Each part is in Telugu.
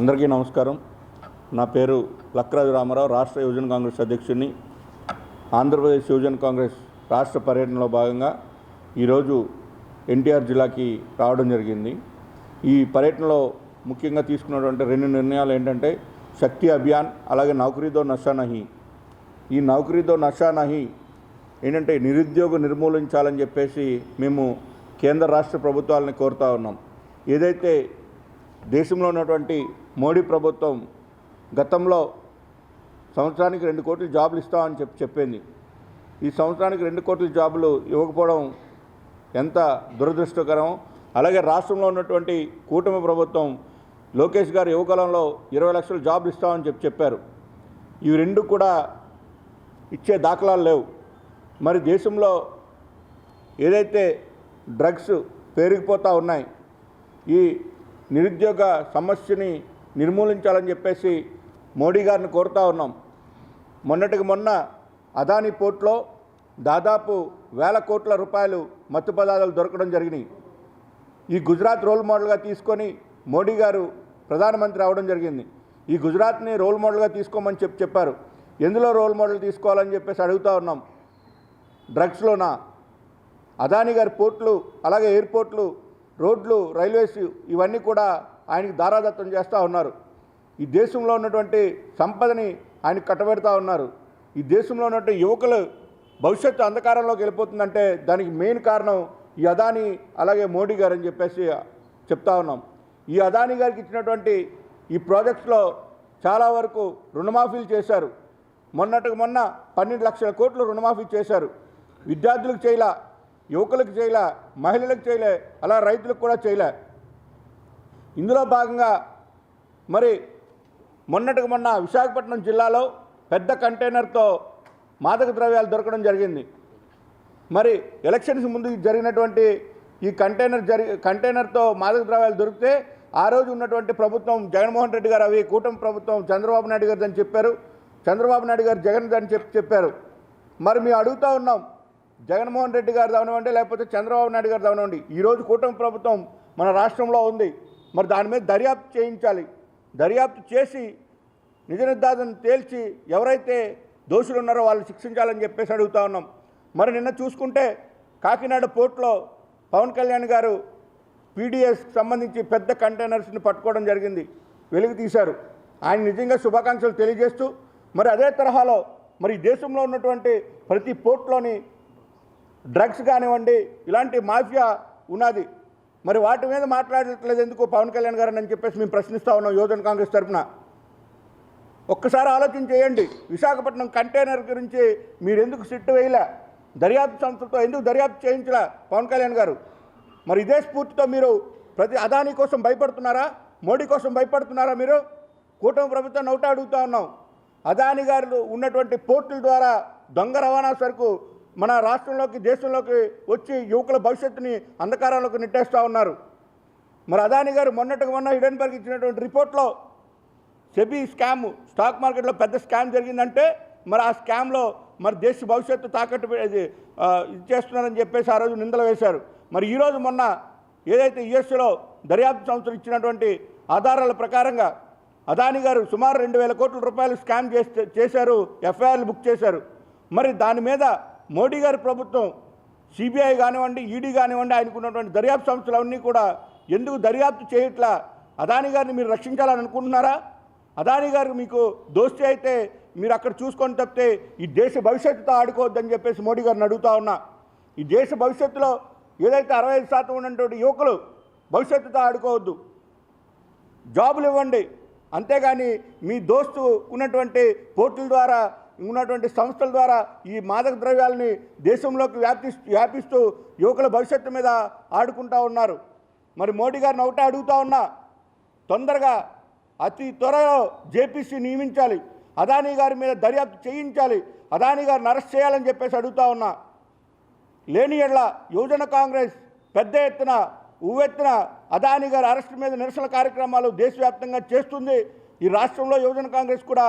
అందరికీ నమస్కారం. నా పేరు లక్రాజు రామారావు రాష్ట్ర యువజన కాంగ్రెస్ అధ్యక్షుడిని. ఆంధ్రప్రదేశ్ యువజన కాంగ్రెస్ రాష్ట్ర పర్యటనలో భాగంగా ఈరోజు ఎన్టీఆర్ జిల్లాకి రావడం జరిగింది. ఈ పర్యటనలో ముఖ్యంగా తీసుకున్నటువంటి రెండు నిర్ణయాలు ఏంటంటే శక్తి అభియాన్ అలాగే నౌకరీతో నషా నహి. ఈ నౌకరీతో నషా నహి ఏంటంటే నిరుద్యోగ నిర్మూలించాలని చెప్పేసి మేము కేంద్ర రాష్ట్ర ప్రభుత్వాలని కోరుతా ఉన్నాం. ఏదైతే దేశంలో ఉన్నటువంటి మోడీ ప్రభుత్వం గతంలో సంవత్సరానికి రెండు కోట్ల జాబులు ఇస్తామని చెప్పి చెప్పింది. ఈ సంవత్సరానికి రెండు కోట్ల జాబులు ఇవ్వకపోవడం ఎంత దురదృష్టకరం? అలాగే రాష్ట్రంలో ఉన్నటువంటి కూటమి ప్రభుత్వం లోకేష్ గారు యువకాలంలో ఇరవై లక్షల జాబులు ఇస్తామని చెప్పి చెప్పారు. ఇవి రెండు కూడా ఇచ్చే దాఖలాలు లేవు. మరి దేశంలో ఏదైతే డ్రగ్స్ పెరిగిపోతూ ఉన్నాయి ఈ నిరుద్యోగ సమస్యని నిర్మూలించాలని చెప్పేసి మోడీ గారిని కోరుతా ఉన్నాం. మొన్నటికి మొన్న అదానీ పోర్ట్లో దాదాపు వేల కోట్ల రూపాయలు మత్తు పదార్థాలు దొరకడం జరిగినాయి. ఈ గుజరాత్ రోల్ మోడల్గా తీసుకొని మోడీ గారు ప్రధానమంత్రి అవడం జరిగింది. ఈ గుజరాత్ని రోల్ మోడల్గా తీసుకోమని చెప్పి చెప్పారు. ఎందులో రోల్ మోడల్ తీసుకోవాలని చెప్పేసి అడుగుతూ ఉన్నాం. డ్రగ్స్లోనా? అదానీ గారి పోర్ట్లు అలాగే ఎయిర్పోర్ట్లు రోడ్లు రైల్వేస్ ఇవన్నీ కూడా ఆయనకి దారాదత్తం చేస్తూ ఉన్నారు. ఈ దేశంలో ఉన్నటువంటి సంపదని ఆయన కట్టబెడతా ఉన్నారు. ఈ దేశంలో ఉన్నటువంటి యువకులు భవిష్యత్తు అంధకారంలోకి వెళ్ళిపోతుందంటే దానికి మెయిన్ కారణం ఈ అదానీ అలాగే మోడీ గారు అని చెప్పేసి చెప్తా ఉన్నాం. ఈ అదానీ గారికి ఇచ్చినటువంటి ఈ ప్రాజెక్ట్స్లో చాలా వరకు రుణమాఫీలు చేశారు. మొన్నటికి మొన్న పన్నెండు లక్షల కోట్లు రుణమాఫీ చేశారు. విద్యార్థులకు చేయలా. యువకులకు చేయలే మహిళలకు చేయలే అలా రైతులకు కూడా చేయలే. ఇందులో భాగంగా మరి మొన్నటికి మొన్న విశాఖపట్నం జిల్లాలో పెద్ద కంటైనర్తో మాదక ద్రవ్యాలు దొరకడం జరిగింది. మరి ఎలక్షన్స్ ముందు జరిగినటువంటి ఈ కంటైనర్ జరి కంటైనర్తో మాదక ద్రవ్యాలు దొరికితే ఆ రోజు ఉన్నటువంటి ప్రభుత్వం జగన్మోహన్ రెడ్డి గారు అవి కూటమి ప్రభుత్వం చంద్రబాబు నాయుడు గారు అని చెప్పారు. చంద్రబాబు నాయుడు గారు జగన్ అని చెప్పి చెప్పారు. మరి మేము అడుగుతూ ఉన్నాం జగన్మోహన్ రెడ్డి గారు అవనివ్వండి లేకపోతే చంద్రబాబు నాయుడు గారు అవనివ్వండి ఈరోజు కూటమి ప్రభుత్వం మన రాష్ట్రంలో ఉంది. మరి దాని మీద దర్యాప్తు చేయించాలి. దర్యాప్తు చేసి నిజ నిర్ధారణ తేల్చి ఎవరైతే దోషులు ఉన్నారో వాళ్ళు శిక్షించాలని చెప్పేసి అడుగుతా ఉన్నాం. మరి నిన్న చూసుకుంటే కాకినాడ పోర్ట్లో పవన్ కళ్యాణ్ గారు పీడిఎస్కి సంబంధించి పెద్ద కంటైనర్స్ని పట్టుకోవడం జరిగింది. వెలుగు తీశారు. ఆయన నిజంగా శుభాకాంక్షలు తెలియజేస్తూ మరి అదే తరహాలో మరి దేశంలో ఉన్నటువంటి ప్రతి పోర్ట్లోని డ్రగ్స్ కానివ్వండి ఇలాంటి మాఫియా ఉన్నది. మరి వాటి మీద మాట్లాడట్లేదు ఎందుకు? పవన్ కళ్యాణ్ గారు అని చెప్పేసి మేము ప్రశ్నిస్తూ ఉన్నాం యువజన కాంగ్రెస్ తరఫున. ఒక్కసారి ఆలోచన చేయండి. విశాఖపట్నం కంటైనర్ గురించి మీరు ఎందుకు సిట్టు వేయలే? దర్యాప్తు సంస్థతో ఎందుకు దర్యాప్తు చేయించలే పవన్ కళ్యాణ్ గారు? మరి ఇదే స్ఫూర్తితో మీరు ప్రతి అదానీ కోసం భయపడుతున్నారా? మోడీ కోసం భయపడుతున్నారా మీరు? కూటమి ప్రభుత్వం నౌట అడుగుతూ ఉన్నాం. అదానీ గారు ఉన్నటువంటి పోర్టుల ద్వారా దొంగ రవాణా సరుకు మన రాష్ట్రంలోకి దేశంలోకి వచ్చి యువకుల భవిష్యత్తుని అంధకారంలోకి నెట్టేస్తూ ఉన్నారు. మరి అదాని గారు మొన్నటికి మొన్న హిడెన్బర్గ్ ఇచ్చినటువంటి రిపోర్ట్లో సెబీ స్కామ్ స్టాక్ మార్కెట్లో పెద్ద స్కామ్ జరిగిందంటే మరి ఆ స్కామ్లో మరి దేశ భవిష్యత్తు తాకట్టు ఇది ఇది చేస్తున్నారని చెప్పేసి ఆ రోజు నిందలు వేశారు. మరి ఈరోజు మొన్న ఏదైతే యుఎస్లో దర్యాప్తు సంస్థలు ఇచ్చినటువంటి ఆధారాల ప్రకారంగా అదాని గారు సుమారు రెండు వేల కోట్ల రూపాయలు స్కామ్ చేస్తే చేశారు ఎఫ్ఐఆర్లు బుక్ చేశారు. మరి దాని మీద మోడీ గారి ప్రభుత్వం సిబిఐ కానివ్వండి ఈడీ కానివ్వండి ఆయనకున్నటువంటి దర్యాప్తు సంస్థలు అవన్నీ కూడా ఎందుకు దర్యాప్తు చేయట్లా? అదాని గారిని మీరు రక్షించాలని అనుకుంటున్నారా? అదాని గారు మీకు దోస్తి అయితే మీరు అక్కడ చూసుకొని తప్పితే ఈ దేశ భవిష్యత్తుతో ఆడుకోవద్దని చెప్పేసి మోడీ గారిని అడుగుతా ఉన్నా. ఈ దేశ భవిష్యత్తులో ఏదైతే అరవై ఐదు శాతం ఉన్నటువంటి యువకులు భవిష్యత్తుతో ఆడుకోవద్దు. జాబులు ఇవ్వండి. అంతేగాని మీ దోస్తు ఉన్నటువంటి పోర్టుల ద్వారా ఉన్నటువంటి సంస్థల ద్వారా ఈ మాదక ద్రవ్యాలని దేశంలోకి వ్యాప్తి వ్యాపిస్తూ యువకుల భవిష్యత్తు మీద ఆడుకుంటా ఉన్నారు. మరి మోడీ గారిని ఒకటే అడుగుతా ఉన్నా తొందరగా అతి త్వరలో జేపీసీ నియమించాలి అదానీ గారి మీద దర్యాప్తు చేయించాలి అదానీ గారిని అరెస్ట్ చేయాలని చెప్పేసి అడుగుతా ఉన్నా. లేని ఎడ్ల యువజన కాంగ్రెస్ పెద్ద ఎత్తున ఉవ్వెత్తున అదాని గారి అరెస్ట్ మీద నిరసన కార్యక్రమాలు దేశవ్యాప్తంగా చేస్తుంది. ఈ రాష్ట్రంలో యువజన కాంగ్రెస్ కూడా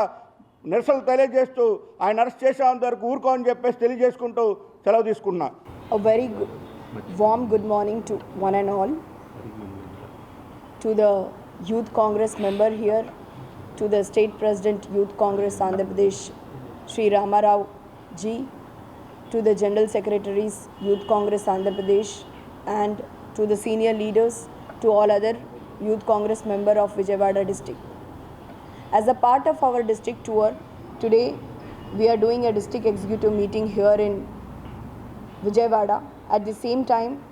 నిరసనలు తెలియజేస్తూ ఆయన అరెస్ట్ చేసేంత వరకు ఊరుకో అని చెప్పేసి తెలియజేసుకుంటూ సెలవు తీసుకున్నా very warm good morning to one and all to the Youth Congress member here to the state president Youth Congress Andhra Pradesh Shri Ramarao ji to the general secretaries Youth Congress Andhra Pradesh and to the senior leaders to all other Youth Congress member of Vijayawada district As a part of our district tour, today we are doing a district executive meeting here in Vijayawada. At the same time,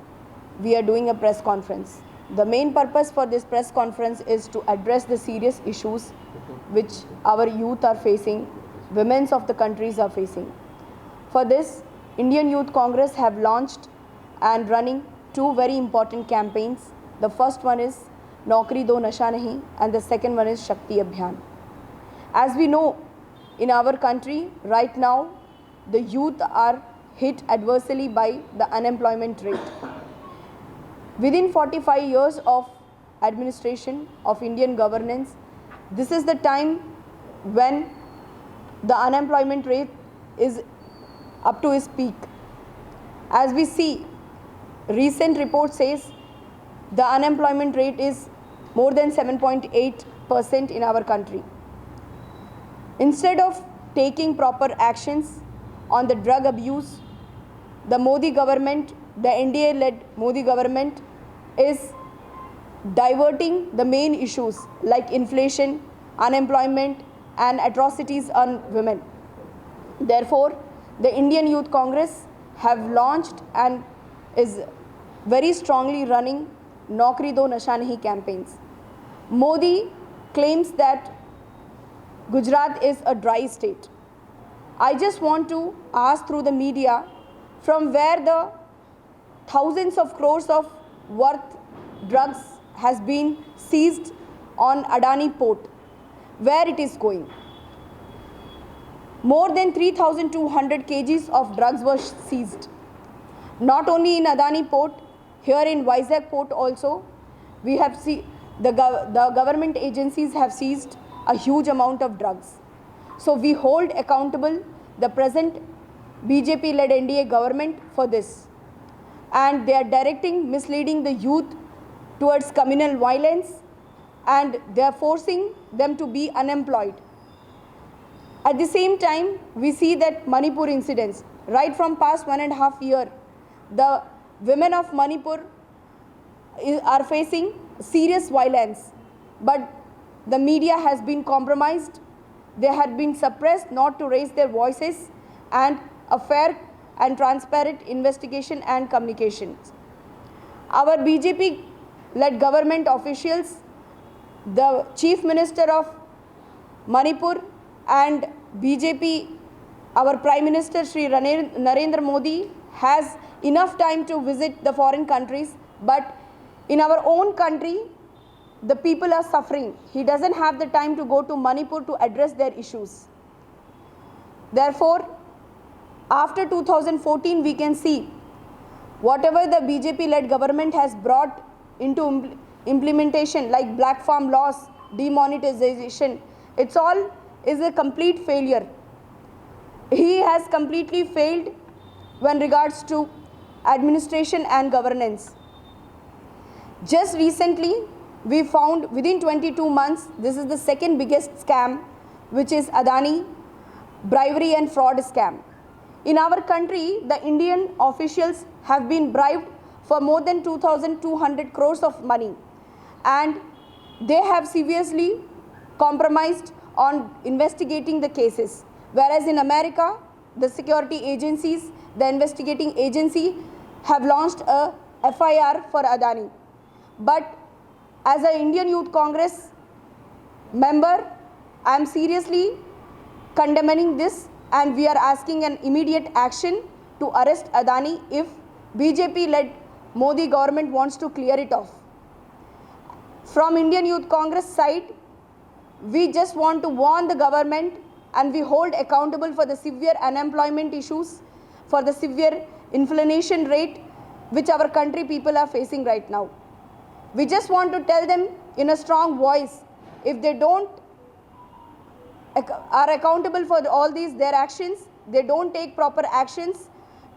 we are doing a press conference. The main purpose for this press conference is to address the serious issues which our youth are facing, women's of the countries are facing. For this, Indian Youth Congress have launched and running two very important campaigns. The first one is Naukri Do Nasha Nahi and the second one is Shakti Abhiyan. As we know, in our country right now, the youth are hit adversely by the unemployment rate. Within 45 years of administration of Indian governance, this is the time when the unemployment rate is up to its peak. As we see, recent report says the unemployment rate is more than 7.8% in our country. Instead of taking proper actions on the drug abuse, the Modi government, the NDA led Modi government, is diverting the main issues like inflation, unemployment, and atrocities on women. Therefore, the Indian Youth Congress have launched and is very strongly running Naukri Do Nasha Nahi campaigns. Modi claims that Gujarat is a dry state. I just want to ask through the media from where the thousands of crores of worth drugs has been seized on Adani port, where it is going. More than 3,200 kgs of drugs were seized. Not only in Adani port, here in Vizag port also, we have see the, gov- the government agencies have seized a huge amount of drugs. So we hold accountable the present BJP led NDA government for this. And they are directing, misleading the youth towards communal violence and they are forcing them to be unemployed. At the same time, we see that Manipur incidents, right from past one and a half year, the women of Manipur are facing serious violence, but the media has been compromised. They had been suppressed not to raise their voices and a fair and transparent investigation and communications. Our BJP led government officials, the Chief Minister of Manipur and BJP, our Prime Minister Sri Narendra Modi has enough time to visit the foreign countries, but in our own country, the people are suffering. He doesn't have the time to go to Manipur to address their issues. Therefore, after 2014, we can see whatever the BJP led government has brought into impl- implementation, like black farm laws, demonetization, it's all is a complete failure. He has completely failed when regards to administration and governance. Just recently, we found within 22 months, this is the second biggest scam, which is Adani bribery and fraud scam. In our country, the Indian officials have been bribed for more than 2,200 crores of money, and they have seriously compromised on investigating the cases. Whereas in America, the security agencies, the investigating agency, have launched a FIR for Adani. But as an Indian Youth Congress member, I am seriously condemning this and we are asking an immediate action to arrest Adani if BJP led Modi government wants to clear it off. From Indian Youth Congress side, we just want to warn the government and we hold accountable for the severe unemployment issues, for the severe inflation rate which our country people are facing right now. We just want to tell them in a strong voice if they don't are accountable for all these their actions they don't take proper actions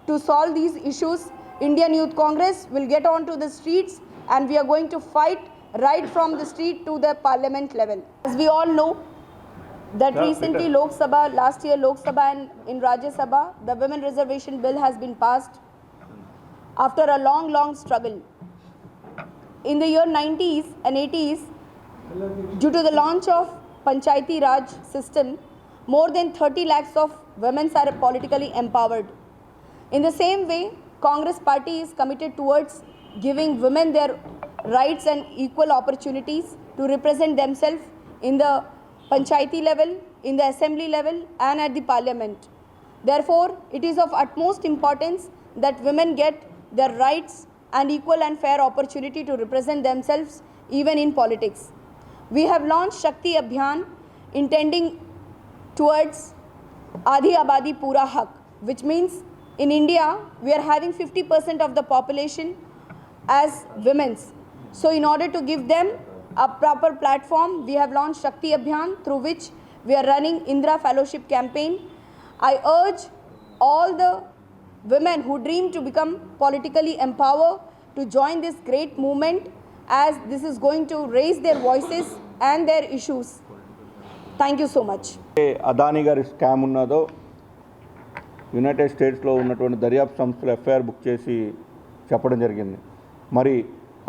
to solve these issues indian youth congress will get onto the streets and we are going to fight right from the street to the parliament level. As we all know, that recently. Lok Sabha, last year Lok Sabha and in Rajya Sabha, the women reservation bill has been passed after a long, long struggle. In the year 90s and 80s, due to the launch of Panchayati Raj system, more than 30 lakhs of women are politically empowered. In the same way, Congress party is committed towards giving women their rights and equal opportunities to represent themselves in the panchayati level, in the assembly level and at the parliament. Therefore, it is of utmost importance that women get their rights and equal and fair opportunity to represent themselves even in politics. We have launched Shakti Abhiyan intending towards Adi Abadi Pura Hak, which means in India we are having 50% of the population as women's. So, in order to give them a proper platform, we have launched Shakti Abhiyan through which we are running Indra Fellowship campaign. I urge all the women who dream to become politically empowered to join this great movement as this is going to raise their voices and their issues. Thank you so much Adani గారి స్కామ్ ఉన్నదో యునైటెడ్ స్టేట్స్లో ఉన్నటువంటి దర్యాప్తు సంస్థలు ఎఫ్ఐఆర్ బుక్ చేసి చెప్పడం జరిగింది మరి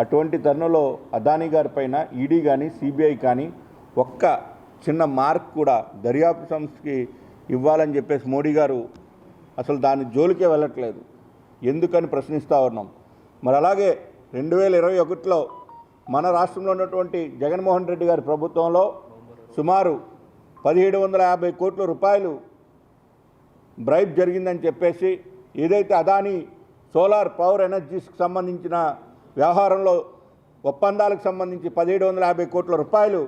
అటువంటి తరుణంలో అదానీ గారిపైన ఈడీ కానీ సిబిఐ కానీ ఒక్క చిన్న మార్క్ కూడా దర్యాప్తు సంస్థకి ఇవ్వాలని చెప్పేసి మోడీ గారు అసలు దాని జోలికే వెళ్ళట్లేదు. ఎందుకని ప్రశ్నిస్తూ ఉన్నాం. మరి అలాగే రెండు వేల ఇరవై ఒకటిలో మన రాష్ట్రంలో ఉన్నటువంటి జగన్మోహన్ రెడ్డి గారి ప్రభుత్వంలో సుమారు పదిహేడు వందల యాభై కోట్ల రూపాయలు బ్రైబ్ జరిగిందని చెప్పేసి ఏదైతే అదాని సోలార్ పవర్ ఎనర్జీస్కి సంబంధించిన వ్యవహారంలో ఒప్పందాలకు సంబంధించి పదిహేడు వందల యాభై కోట్ల రూపాయలు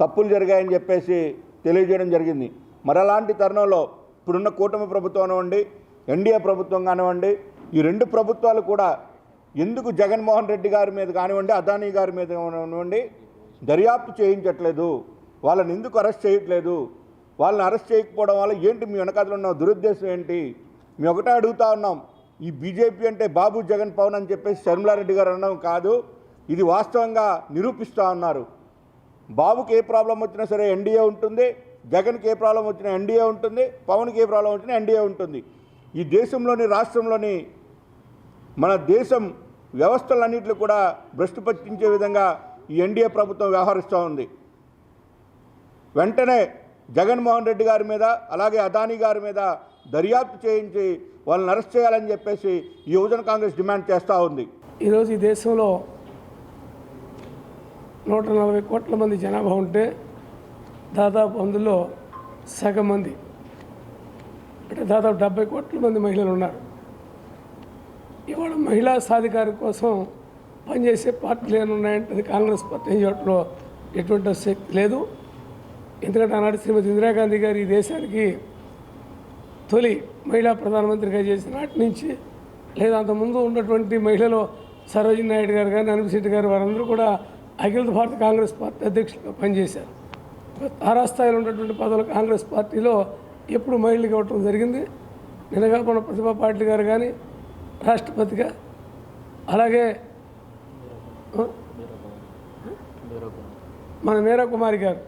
తప్పులు జరిగాయని చెప్పేసి తెలియజేయడం జరిగింది. మరి అలాంటి తరుణంలో ఇప్పుడున్న కూటమి ప్రభుత్వం కానివ్వండి ఎన్డీఏ ప్రభుత్వం కానివ్వండి ఈ రెండు ప్రభుత్వాలు కూడా ఎందుకు జగన్మోహన్ రెడ్డి గారి మీద కానివ్వండి అదానీ గారి మీద కానివ్వండి దర్యాప్తు చేయించట్లేదు వాళ్ళని ఎందుకు అరెస్ట్ చేయట్లేదు వాళ్ళని అరెస్ట్ చేయకపోవడం వల్ల ఏంటి మీ వెనకాతలో ఉన్న దురుద్దేశం ఏంటి? మేము ఒకటే అడుగుతా ఉన్నాం ఈ బీజేపీ అంటే బాబు జగన్ పవన్ అని చెప్పేసి శర్మిలారెడ్డి గారు అనడం కాదు ఇది వాస్తవంగా నిరూపిస్తూ ఉన్నారు. బాబుకి ఏ ప్రాబ్లం వచ్చినా సరే ఎన్డీఏ ఉంటుంది జగన్కి ఏ ప్రాబ్లం వచ్చినా ఎన్డీఏ ఉంటుంది పవన్కి ఏ ప్రాబ్లం వచ్చినా ఎన్డీఏ ఉంటుంది. ఈ దేశంలోని రాష్ట్రంలోని మన దేశం వ్యవస్థలన్నింటిలో కూడా భ్రష్టు పట్టించే విధంగా ఈ ఎన్డీఏ ప్రభుత్వం వ్యవహరిస్తూ ఉంది. వెంటనే జగన్మోహన్ రెడ్డి గారి మీద అలాగే అదానీ గారి మీద దర్యాప్తు చేయించి వాళ్ళని అరెస్ట్ చేయాలని చెప్పేసి ఈ యువజన కాంగ్రెస్ డిమాండ్ చేస్తూ ఉంది. ఈరోజు ఈ దేశంలో నూట నలభై కోట్ల మంది జనాభా ఉంటే దాదాపు అందులో సగం మంది అంటే దాదాపు డెబ్బై కోట్ల మంది మహిళలు ఉన్నారు. ఇవాళ మహిళా సాధికారి కోసం పనిచేసే పార్టీలు ఏమైనా ఉన్నాయంటే అది కాంగ్రెస్ పార్టీ చెప్పడంలో ఎటువంటి శక్తి లేదు. ఎందుకంటే ఆనాడు శ్రీమతి ఇందిరాగాంధీ గారు ఈ దేశానికి తొలి మహిళా ప్రధానమంత్రిగా చేసిన నాటి నుంచి లేదా అంతకుముందు ఉన్నటువంటి మహిళలు సరోజిని నాయుడు గారు కానీ అనిపిశెట్టి గారు వారందరూ కూడా అఖిల భారత కాంగ్రెస్ పార్టీ అధ్యక్షులుగా పనిచేశారు. తారాస్థాయిలో ఉన్నటువంటి పదవులు కాంగ్రెస్ పార్టీలో ఎప్పుడు మహిళలకు ఇవ్వటం జరిగింది. నిన్నగా ప్రతిభా పాటిల్ గారు కానీ రాష్ట్రపతిగా అలాగే మన మీరా కుమారి గారు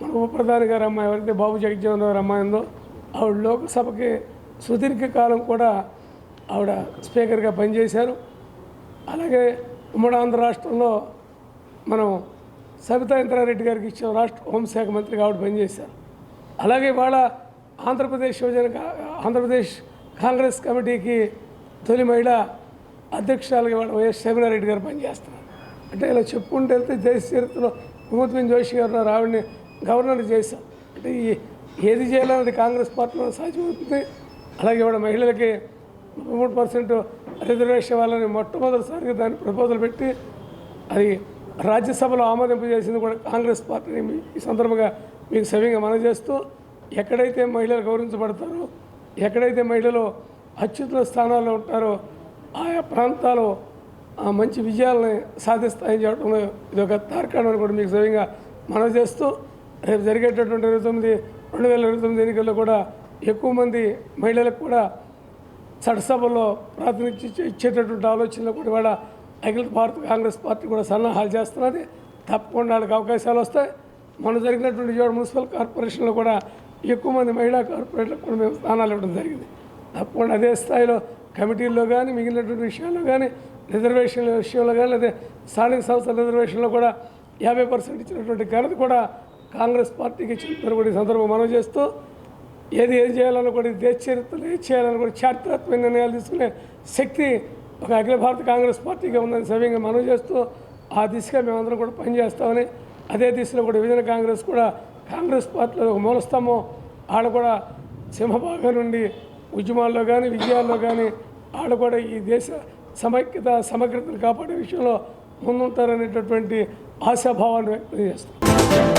మన ఉప ప్రధాని గారు అమ్మాయి ఎవరైతే బాబు జగజ్జీవన్ గారు అమ్మాయి ఉందో ఆవిడ లోక్సభకి సుదీర్ఘకాలం కూడా ఆవిడ స్పీకర్గా పనిచేశారు. అలాగే ఉమ్మడి ఆంధ్ర రాష్ట్రంలో మనం సబితా ఇంద్రారెడ్డి గారికి ఇచ్చిన రాష్ట్ర హోంశాఖ మంత్రిగా ఆవిడ పనిచేశారు. అలాగే వాళ్ళ ఆంధ్రప్రదేశ్ యువజన ఆంధ్రప్రదేశ్ కాంగ్రెస్ కమిటీకి తొలి మహిళ అధ్యక్షురాలుగా వాళ్ళ వైఎస్ శబినారెడ్డి గారు పనిచేస్తున్నారు. అంటే ఇలా చెప్పుకుంటూ వెళ్తే దేశ చరిత్రలో కుముద్బిన్ జోషి గారు ఉన్నారు. ఆవిడని గవర్నర్ చేశాం అంటే ఈ ఏది చేయాలన్నది కాంగ్రెస్ పార్టీలో సాధ్యమవుతుంది. అలాగే ఇవాళ మహిళలకి ముప్పై మూడు పర్సెంట్ రిజర్వేషన్ వాళ్ళని మొట్టమొదటిసారిగా దాన్ని ప్రపోజల్ పెట్టి అది రాజ్యసభలో ఆమోదింపు చేసింది కూడా కాంగ్రెస్ పార్టీని మీ- ఈ సందర్భంగా మీకు సవ్యంగా మనం చేస్తూ ఎక్కడైతే మహిళలు గౌరవించబడతారో ఎక్కడైతే మహిళలు అత్యుత్తమ స్థానాల్లో ఉంటారో ఆయా ప్రాంతాలు ఆ మంచి విజయాలని సాధిస్తాయని చెప్పడంలో ఇది ఒక తార్కాణం అని కూడా మీకు సవ్యంగా మనం చేస్తూ రేపు జరిగేటటువంటి ఇరవై తొమ్మిది రెండు వేల ఇరవై తొమ్మిది ఎన్నికల్లో కూడా ఎక్కువ మంది మహిళలకు కూడా చట్టసభలో ప్రాతినిధ్యం ఇచ్చేటటువంటి ఆలోచనలు కూడా అఖిల భారత కాంగ్రెస్ పార్టీ కూడా సన్నాహాలు చేస్తున్నది. తప్పకుండా వాళ్ళకి అవకాశాలు వస్తాయి. మొన్న జరిగినటువంటి విజయవాడ మున్సిపల్ కార్పొరేషన్లో కూడా ఎక్కువ మంది మహిళా కార్పొరేట్లకు కూడా మేము స్థానాలు ఇవ్వడం జరిగింది. తప్పకుండా అదే స్థాయిలో కమిటీల్లో కానీ మిగిలినటువంటి విషయాల్లో కానీ రిజర్వేషన్ల విషయంలో కానీ లేదా స్థానిక సంస్థల రిజర్వేషన్లో కూడా యాభై పర్సెంట్ ఇచ్చినటువంటి ఘనత కూడా కాంగ్రెస్ పార్టీకి చెప్తారు కూడా ఈ సందర్భం మనం చేస్తూ ఏది ఏది చేయాలని కూడా దేశ చరిత్రలో ఏది చేయాలని కూడా చారిత్రాత్మక నిర్ణయాలు తీసుకునే శక్తి ఒక అఖిల భారత కాంగ్రెస్ పార్టీగా ఉందని సవ్యంగా మనం చేస్తూ ఆ దిశగా మేమందరం కూడా పనిచేస్తామని అదే దిశలో కూడా విభజన కాంగ్రెస్ కూడా కాంగ్రెస్ పార్టీలో ఒక మూలస్తంభం. ఆడ కూడా సింహభాగం నుండి ఉద్యమాల్లో కానీ విజయాల్లో కానీ ఆడ కూడా ఈ దేశ సమైక్యత సమగ్రతను కాపాడే విషయంలో ముందుంటారనేటటువంటి ఆశాభావాన్ని వ్యక్తం చేస్తాం.